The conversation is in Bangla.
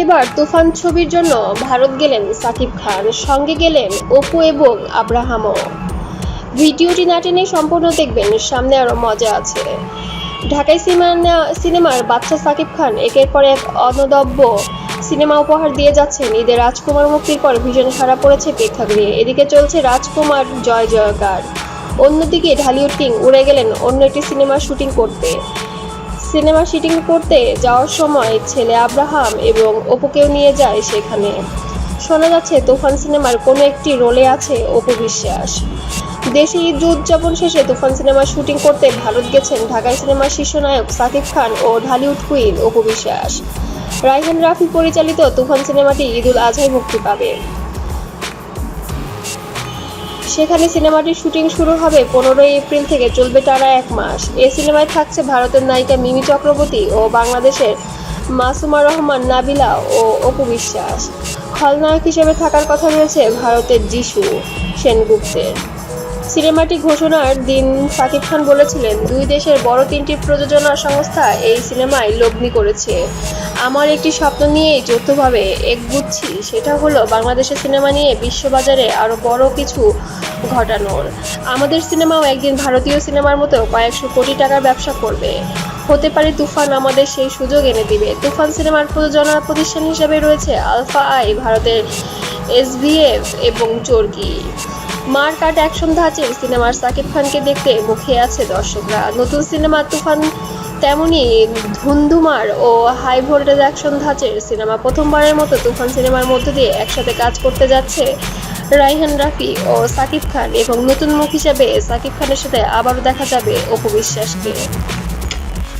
এবার তুফান ছবির জন্য ভারত গেলেন সাকিব খান, সঙ্গে গেলেন অপু এবং আব্রাহামও। ভিডিওটি না টেনে সম্পূর্ণ দেখবেন, সামনে আরও মজা আছে। ঢাকাই সিনেমা সিনেমার বাচ্চা সাকিব খান একের পর এক অনদব্য সিনেমা উপহার দিয়ে যাচ্ছেন। ঈদের রাজকুমার মুক্তির পর ভীষণ সারা পড়েছে প্রেক্ষাগৃহে। এদিকে চলছে রাজকুমার জয় জয়কার। অন্যদিকে ঢালিউড কিং উড়ে গেলেন অন্য একটি সিনেমার শুটিং করতে। সিনেমা শুটিং করতে যাওয়ার সময় ছেলে আব্রাহাম এবং অপুকেও নিয়ে যায় সেখানে। শোনা যাচ্ছে, তুফান সিনেমার কোনো একটি রোলে আছে অপু বিশ্বাস। দেশে ঈদ উদযাপন শেষে তুফান সিনেমার শুটিং করতে ভারত গেছেন ঢাকায় সিনেমার শীর্ষ নায়ক সাকিব খান ও ঢালিউড কুইন অপু বিশ্বাস। রাইহান রাফি পরিচালিত তুফান সিনেমাটি ঈদুল আজহায় মুক্তি পাবে। সেখানে সিনেমাটির শুটিং শুরু হবে পনেরোই এপ্রিল থেকে চলবে টানা এক মাস। এ সিনেমায় থাকছে ভারতের নায়িকা মিমি চক্রবর্তী ও বাংলাদেশের মাসুমা রহমান, নাবিলা ও অপু বিশ্বাস। খলনায়ক হিসেবে থাকার কথা রয়েছে ভারতের যিশু সেনগুপ্তের। সিনেমাটি ঘোষণার দিন সাকিব খান বলেছিলেন, দুই দেশের বড় তিনটি প্রযোজনা সংস্থা এই সিনেমায় লগ্নি করেছে। আমার একটি স্বপ্ন নিয়েই যৌথভাবে এগগুচ্ছি সেটা হলো বাংলাদেশের সিনেমা নিয়ে বিশ্ববাজারে আরও বড় কিছু ঘটানোর। আমাদের সিনেমাও একদিন ভারতীয় সিনেমার মতো কয়েকশো কোটি টাকার ব্যবসা করবে। হতে পারে তুফান আমাদের সেই সুযোগ এনে দিবে। তুফান সিনেমার প্রযোজনা প্রতিষ্ঠান হিসেবে রয়েছে আলফা আই, ভারতের এসভিএফ এবং চর্কি মার কাট অ্যাকশন ধাঁচের সিনেমার সাকিব খানকে দেখতে মুখে আছে দর্শকরা। নতুন সিনেমা তুফান তেমনি ধুন্ধুমার ও হাই ভোল্টেজ অ্যাকশন ধাঁচের সিনেমা। প্রথমবারের মতো তুফান সিনেমার মধ্য দিয়ে একসাথে কাজ করতে যাচ্ছে রাইহান রাফি ও সাকিব খান এবং নতুন মুখ হিসাবে সাকিব খানের সাথে আবারও দেখা যাবে অপু বিশ্বাসকে।